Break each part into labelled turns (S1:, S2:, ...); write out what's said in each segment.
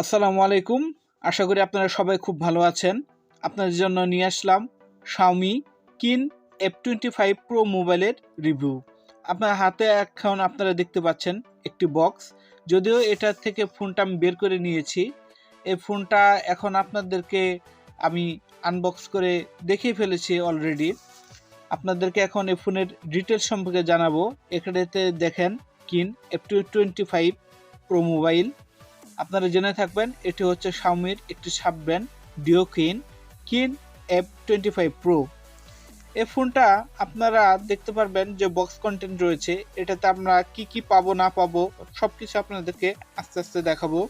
S1: আসসালামু আলাইকুম। আশা করি আপনারা সবাই খুব ভালো আছেন। আপনাদের জন্য নিয়ে আসলাম শাওমি কিন এফ টোয়েন্টি ফাইভ প্রো মোবাইলের রিভিউ। আপনার হাতে এখন আপনারা দেখতে পাচ্ছেন একটি বক্স যদিও এটার থেকে ফোনটা আমি বের করে নিয়েছি। এই ফোনটা এখন আপনাদেরকে আমি আনবক্স করে দেখিয়ে ফেলেছি অলরেডি আপনাদেরকে এখন এই ফোনের ডিটেলস সম্পর্কে জানাব। এখানেতে দেখেন কিন F two twenty five pro mobile আপনারা জেনে থাকবেন, এটি হচ্ছে শাওমির একটি সাব ব্র্যান্ড ডিও কিন কিন এফ টোয়েন্টি ফাইভ প্রো এই ফোনটা আপনারা দেখতে পারবেন যে বক্স কন্টেন্ট রয়েছে, এটাতে আমরা কি কি পাবো, না পাবো সব কিছু আপনাদেরকে আস্তে আস্তে দেখাবো।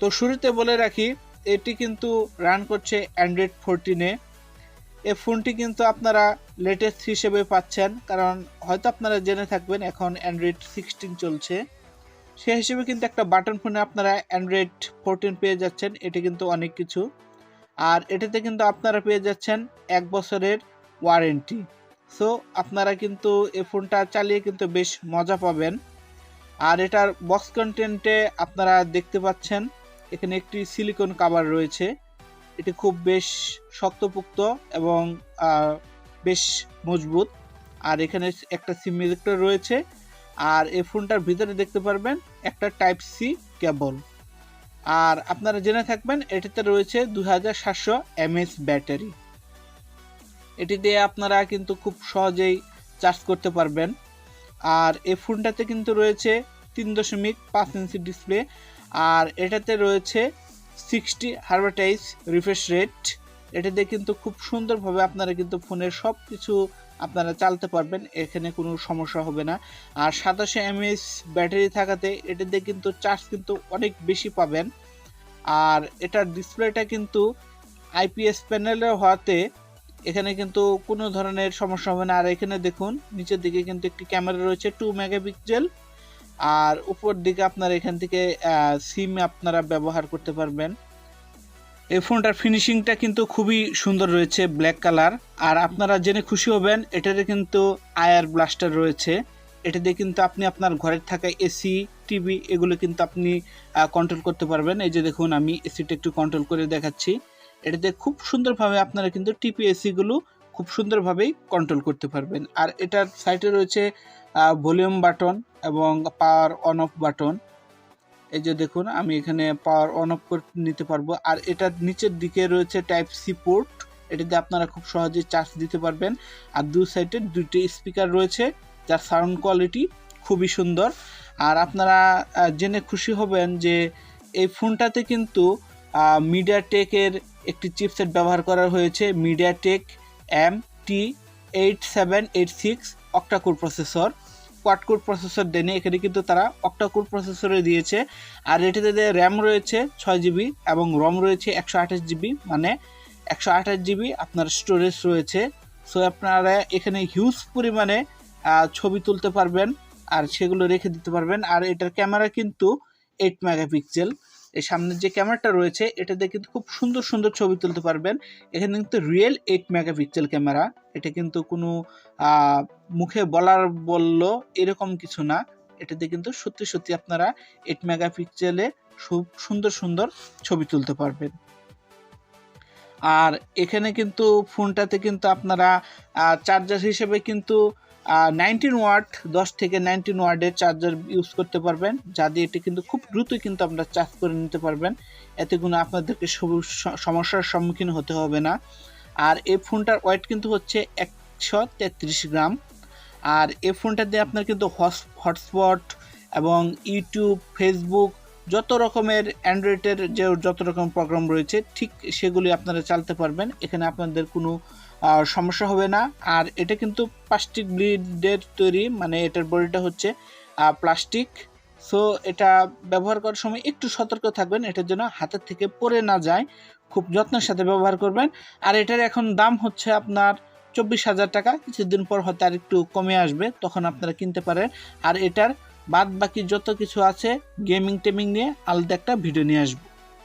S1: তো শুরুতে বলে রাখি, এটি কিন্তু রান করছে অ্যান্ড্রয়েড ফোরটিনে এই ফোনটি কিন্তু আপনারা লেটেস্ট হিসেবে পাচ্ছেন, কারণ হয়তো আপনারা জেনে থাকবেন, এখন অ্যান্ড্রয়েড সিক্সটিন চলছে। সে হিসেবে কিন্তু একটা বাটন ফোনে আপনারা অ্যান্ড্রয়েড ফোরটিন পেয়ে যাচ্ছেন, এটি কিন্তু অনেক কিছু। আর এটাতে কিন্তু আপনারা পেয়ে যাচ্ছেন এক বছরের ওয়ারেন্টি সো আপনারা কিন্তু এই ফোনটা চালিয়ে কিন্তু বেশ মজা পাবেন। আর এটার বক্স কন্টেন্টে আপনারা দেখতে পাচ্ছেন, এখানে একটি সিলিকন কাভার রয়েছে। এটি খুব বেশ শক্তপোক্ত এবং বেশ মজবুত। আর এখানে একটা সিম রয়েছে। আর এই ফোনটার ভিতরে দেখতে পারবেন একটা টাইপ সি কেবল আর আপনারা জেনে থাকবেন, এটিতে রয়েছে দু হাজার সাতশো এমএস ব্যাটারি। এটি দিয়ে আপনারা কিন্তু খুব সহজেই চার্জ করতে পারবেন। আর এই ফোনটাতে কিন্তু রয়েছে তিন দশমিক পাঁচ ইঞ্চি ডিসপ্লে আর এটাতে রয়েছে সিক্সটি হার্বাটাইজ রিফ্রেশ রেট এটাতে কিন্তু খুব সুন্দরভাবে আপনারা কিন্তু ফোনের সব কিছু আপনারা চালাতে পারবেন, এখানে কোনো সমস্যা হবে না। আর সাতাশে এমএএস ব্যাটারি থাকাতে এটাতে কিন্তু চার্জ কিন্তু অনেক বেশি পাবেন। আর এটার ডিসপ্লেটা কিন্তু আইপিএস প্যানেলের হওয়াতে এখানে কিন্তু কোনো ধরনের সমস্যা হবে না। আর এখানে দেখুন, নিচের দিকে কিন্তু একটি ক্যামেরা রয়েছে টু মেগাপিক্সেল আর উপর দিকে আপনার এখান থেকে সিম আপনারা ব্যবহার করতে পারবেন। এই ফোনটার ফিনিশিংটা কিন্তু খুবই সুন্দর রয়েছে ব্ল্যাক কালার আর আপনারা জেনে খুশি হবেন, এটাতে কিন্তু আয়ার ব্লাস্টার রয়েছে। এটা দিয়ে কিন্তু আপনি আপনার ঘরের থাকা এসি, টিভি এগুলো কিন্তু আপনি কন্ট্রোল করতে পারবেন। এই যে দেখুন, আমি এসিটা একটু কন্ট্রোল করে দেখাচ্ছি। এটাতে খুব সুন্দরভাবে আপনারা কিন্তু টিপি এসিগুলো খুব সুন্দরভাবেই কন্ট্রোল করতে পারবেন। আর এটার সাইডে রয়েছে ভলিউম বাটন এবং পাওয়ার অন অফ বাটন এই যে দেখুন, আমি এখানে পাওয়ার অন অফ করে নিতে পারব। আর এটার নিচের দিকে রয়েছে টাইপ সি পোর্ট এটাতে আপনারা খুব সহজে চার্জ দিতে পারবেন। আর দু সাইডে দুটি স্পিকার রয়েছে, যার সাউন্ড কোয়ালিটি খুবই সুন্দর। আর আপনারা জেনে খুশি হবেন যে এই ফোনটাতে কিন্তু মিডিয়া টেকের একটি চিপসেট ব্যবহার করা হয়েছে। MediaTek M T eight seven eight six octa core processor quad core processor দেয়নি। এখানে কিন্তু তারা অক্টাকোর প্রসেসরে দিয়েছে। আর এটিতে র্যাম রয়েছে, ছয় জিবি এবং রম রয়েছে একশো আঠাশ জিবি মানে একশো আঠাশ জিবি আপনার স্টোরেজ রয়েছে। সো আপনারা এখানে হিউজ পরিমাণে ছবি তুলতে পারবেন আর সেগুলো রেখে দিতে পারবেন। আর এটার ক্যামেরা কিন্তু এইট মেগাপিক্সেল সামনের যে ক্যামেরাটা রয়েছে এটাতে কিন্তু খুব সুন্দর সুন্দর ছবি তুলতে পারবেন। এখানে কিন্তু রিয়েল এইট মেগাপিক্সেল ক্যামেরা। এটা কিন্তু কোনো মুখে বলার বলল এরকম কিছু না। এটাতে কিন্তু সত্যি সত্যি আপনারা এইট মেগাপিক্সেলে খুব সুন্দর সুন্দর ছবি তুলতে পারবেন। আর এখানে কিন্তু ফোনটাতে কিন্তু আপনারা চার্জার হিসেবে কিন্তু নাইনটিন ওয়াট দশ থেকে নাইনটিন ওয়ার্ডের চার্জার ইউজ করতে পারবেন, যা দিয়ে এটি কিন্তু খুব দ্রুতই কিন্তু আপনারা চার্জ করে নিতে পারবেন। এতে কোনো আপনাদেরকে সমস্যার সম্মুখীন হতে হবে না। আর এই ফোনটার ওয়েট কিন্তু হচ্ছে একশো তেত্রিশ গ্রাম। আর এই ফোনটা দিয়ে আপনার কিন্তু হটস্পট এবং ইউটিউব ফেসবুক যত রকমের অ্যান্ড্রয়েডের যে যত রকম প্রোগ্রাম রয়েছে, ঠিক সেগুলি আপনারা চালাতে পারবেন। এখানে আপনাদের কোনো সমস্যা হবে না। আর এটা কিন্তু প্লাস্টিক ব্লিডের তৈরি মানে এটার বডিটা হচ্ছে প্লাস্টিক সো এটা ব্যবহার করার সময় একটু সতর্ক থাকবেন এটার জন্য হাতের থেকে পড়ে না যায়। খুব যত্নের সাথে ব্যবহার করবেন। আর এটার এখন দাম হচ্ছে আপনার চব্বিশ হাজার টাকা। কিছুদিন পর হয়তো আর একটু কমে আসবে, তখন আপনারা কিনতে পারেন। আর এটার বাদ বাকি যত কিছু আছে গেমিং টেমিং নিয়ে আলাদা একটা ভিডিও নিয়ে আসব।